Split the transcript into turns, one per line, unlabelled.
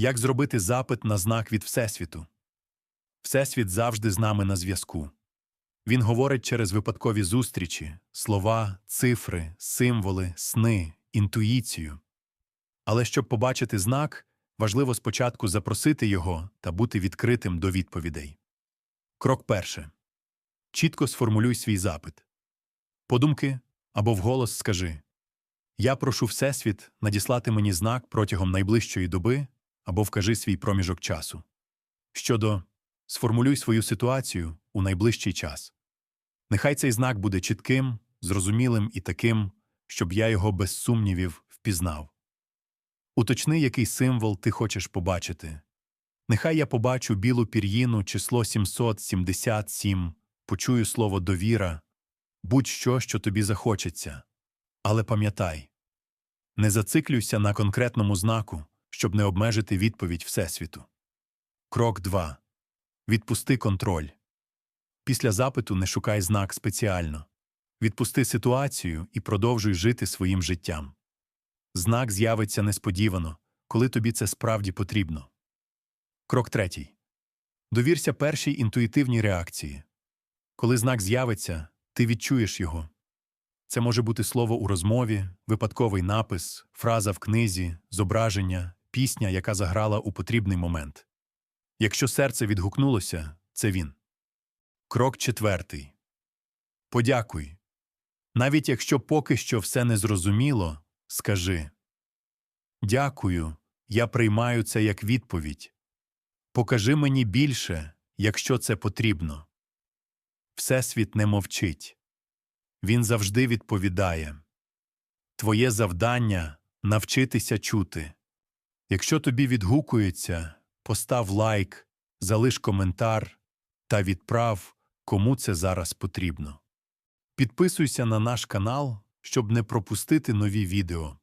Як зробити запит на знак від Всесвіту? Всесвіт завжди з нами на зв'язку. Він говорить через випадкові зустрічі, слова, цифри, символи, сни, інтуїцію. Але щоб побачити знак, важливо спочатку запросити його та бути відкритим до відповідей. Крок перше. Чітко сформулюй свій запит. Подумки або вголос скажи Я прошу Всесвіт надіслати мені знак протягом найближчої доби або вкажи свій проміжок часу. Щодо сформулюй свою ситуацію у найближчий час. Нехай цей знак буде чітким, зрозумілим і таким, щоб я його без сумнівів впізнав. Уточни, який символ ти хочеш побачити. Нехай я побачу білу пір'їну число 777, почую слово довіра, будь-що, що тобі захочеться. Але пам'ятай не зациклюйся на конкретному знаку, щоб не обмежити відповідь Всесвіту. Крок 2. Відпусти контроль. Після запиту не шукай знак спеціально. Відпусти ситуацію і продовжуй жити своїм життям. Знак з'явиться несподівано, коли тобі це справді потрібно. Крок третій. Довірся першій інтуїтивній реакції. Коли знак з'явиться, ти відчуєш його. Це може бути слово у розмові, випадковий напис, фраза в книзі, зображення, пісня, яка заграла у потрібний момент. Якщо серце відгукнулося, це він. Крок четвертий. Подякуй. Навіть якщо поки що все незрозуміло, скажи Дякую, я приймаю це як відповідь. Покажи мені більше, якщо це потрібно. Всесвіт не мовчить. Він завжди відповідає. Твоє завдання навчитися чути. Якщо тобі відгукується, постав лайк, залиш коментар та відправ, кому це зараз потрібно. Підписуйся на наш канал, щоб не пропустити нові відео.